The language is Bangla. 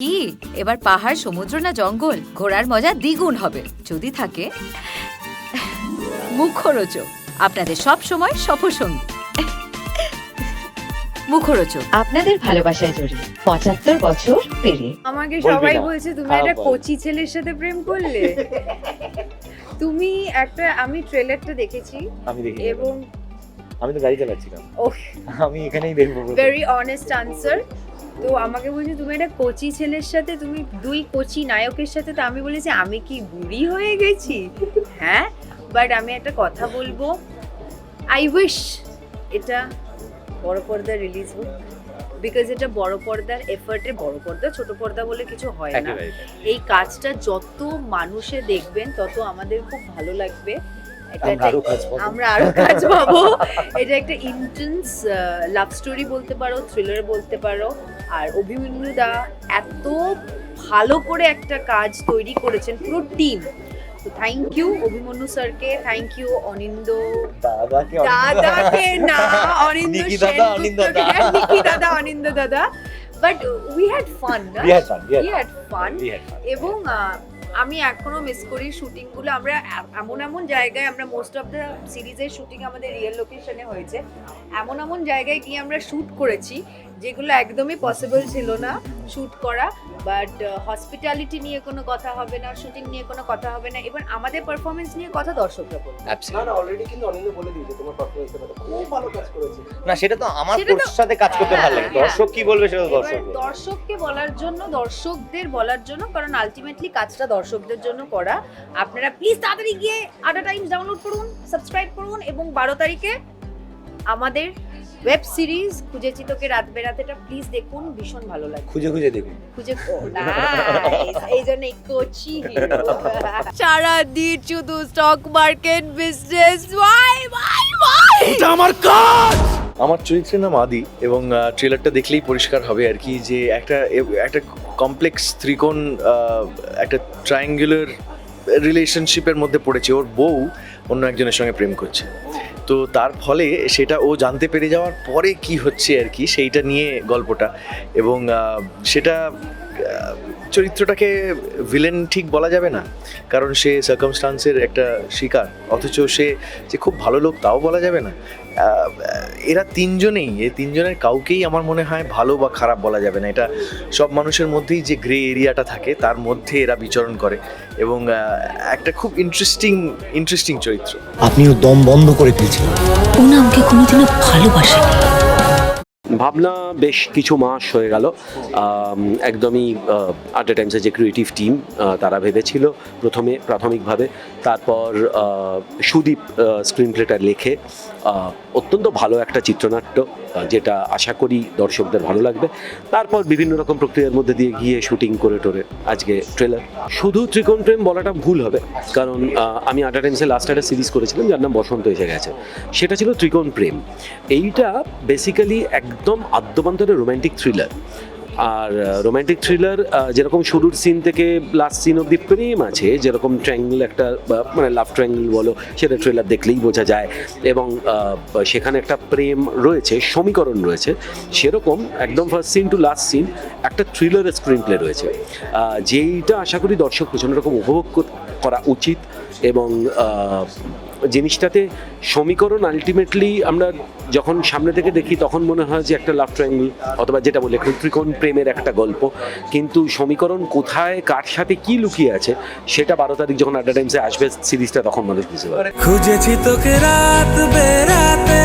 কি? এবার পাহাড় সমুদ্র না জঙ্গল? ঘোরার মজা দ্বিগুণ হবে। যদি থাকে মুখরোচক। আপনাদের সব সময় সফরসঙ্গী। মুখরোচক। আপনাদের ভালোবাসায় জড়িয়ে পঁচাত্তর বছর পেরিয়ে। আমাকে সবাই বলছে তুমি একটা বল। কোচি ছেলের সাথে প্রেম করলে? তুমি একটা আমি ট্রেলারটা দেখেছি। আমি দেখি এবং আমি তো গাড়ি চালাচ্ছিলাম। আমি এখানেই দেখব ভেরি অনেস্ট আনসার তো আমাকে বলছে তুমি একটা কোচি ছেলের সাথে তুমি দুই কোচি নায়কের সাথে তো আমি বলেছি আমি কি বুড়ি হয়ে গেছি? হ্যাঁ বাট আমি একটা কথা বলব। আই উইশ এটা বড় পর্দা রিলিজ হোক বিকজ এটা বড় পর্দার এফার্টে বড় পর্দা ছোট পর্দা বলে কিছু হয় না। এই কাজটা যত মানুষে দেখবেন তত আমাদের খুব ভালো লাগবে। এটা আমরা আরও একটা- আমরা আরও কাজ পাবো। এটা একটা ইন্টেন্স লাভ স্টোরি বলতে পারো থ্রিলার বলতে পারো। আর অভিমন্যু দা এত ভালো করে একটা কাজ তৈরি করেছেন পুরো টিম তো থ্যাংক ইউ অভিমন্যু স্যারকে থ্যাংক ইউ অনিন্দ দাদাকে না অনিন্দ নিকি দাদা, অনিন্দ দাদা। হ্যাঁ, দাদা অনিন্দ দাদা। But we had fun we had fun. এবং আমি এখনও মিস করি শুটিংগুলো আমরা এমন এমন জায়গায় আমরা মোস্ট অফ দ্য সিরিজের শুটিং আমাদের রিয়েল লোকেশনে হয়েছে। এমন এমন জায়গায় গিয়ে আমরা শুট করেছি। যেগুলো একদমই পসিবল ছিল না শ্যুট করা বাট হসপিটালিটি নিয়ে কোনো কথা হবে না শুটিং নিয়ে কোনো কথা হবে না এবার আমাদের পারফরমেন্স নিয়ে কথা দর্শকরা বলবে। না না অলরেডি কিন্তু অনিন্দ বলে দিয়েছে তোমার পারফরমেন্সের কথা। খুব ভালো কাজ করেছে। না সেটা তো আমার সাথে কাজ করতে ভালো লাগে। হ্যাঁ, দর্শক কি বলবে সেটা দর্শক দর্শককে বলার জন্য দর্শকদের বলার জন্য কারণ আলটিমেটলি কাজটা দর্শকদের জন্য করা। আপনারা প্লিজ তাড়াতাড়ি গিয়ে আডা টাইমস ডাউনলোড করুন সাবস্ক্রাইব করুন এবং বারো তারিখে আমাদের ওয়েব সিরিজ খুঁজেছি তোকে রাত বেরাতেটা প্লিজ দেখুন ভীষণ ভালো লাগে। খুঁজে খুঁজে দেখুন। খুঁজে এই জন্য কোচি সারা দিন শুধু stock market business why why why আমার চরিত্রের নাম আদি এবং ট্রেলারটা দেখলেই পরিষ্কার হবে আর কি যে একটা একটা কমপ্লেক্স ত্রিকোণ একটা ট্রায়াঙ্গুলার রিলেশনশিপের মধ্যে পড়েছে। ওর বউ অন্য একজনের সঙ্গে প্রেম করছে। তো তার ফলে সেটা ও জানতে পেরে যাওয়ার পরে কি হচ্ছে আর কি, সেইটা নিয়ে গল্পটা। এবং সেটা চরিত্রটাকে ভিলেন ঠিক বলা যাবে না কারণ সে সার্কামস্টান্সের একটা শিকার অথচ সে যে খুব ভালো লোক তাও বলা যাবে না। এরা তিনজনেই এই তিনজনের কাউকেই আমার মনে হয় ভালো বা খারাপ বলা যাবে না। এটা সব মানুষের মধ্যেই যে গ্রে এরিয়াটা থাকে তার মধ্যে এরা বিচরণ করে এবং একটা খুব ইন্টারেস্টিং ইন্টারেস্টিং চরিত্র। আপনিও দম বন্ধ করে ফেলছিলেন ও না আমাকে কোনোদিনও ভালোবাসেনি। ভাবনা বেশ কিছু মাস হয়ে গেল। একদমই এ টাইমসের যে ক্রিয়েটিভ টিম তারা ভেবেছিল প্রথমে, প্রাথমিকভাবে। তারপর সুদীপ স্ক্রিন প্লেটা লেখে অত্যন্ত ভালো একটা চিত্রনাট্য যেটা আশা করি দর্শকদের ভালো লাগবে। তারপর বিভিন্ন রকম প্রক্রিয়ার মধ্যে দিয়ে গিয়ে শুটিং করে টোরে আজকে ট্রেলার শুধু ত্রিকোণ প্রেম বলাটা ভুল হবে, কারণ আমি আটা টাইমসে লাস্ট একটা সিরিজ করেছিলাম, যার নাম বসন্ত এসে গেছে। সেটা ছিল ত্রিকোণ প্রেম। এইটা বেসিক্যালি একদম আদ্যপান্তরে রোম্যান্টিক থ্রিলার আর রোম্যান্টিক থ্রিলার যেরকম শুরুর সিন থেকে লাস্ট সিন অব্দি প্রেম আছে যেরকম ট্রায়াঙ্গেল একটা মানে লাভ ট্রায়াঙ্গেল বলো, সেটা ট্রেলার দেখলেই বোঝা যায়। এবং সেখানে একটা প্রেম রয়েছে, সমীকরণ রয়েছে। সেরকম একদম first scene to last scene একটা থ্রিলারের স্ক্রিন প্লে রয়েছে। যেইটা আশা করি দর্শক প্রচণ্ড রকম উপভোগ করা উচিত এবং জিনিসটাতে সমীকরণ আলটিমেটলি আমরা যখন সামনে থেকে দেখি, তখন মনে হয় যে একটা লাভ ট্রাইঙ্গল অথবা যেটা বলে ত্রিকোণ প্রেমের একটা গল্প। কিন্তু সমীকরণ কোথায়, কার সাথে কি লুকিয়ে আছে, সেটা বারো তারিখ যখন আড্ডা টাইমসে আসবে সিরিজটা তখন মানুষ বুঝতে পারে খুঁজেছি তোকে রাত বেরাতে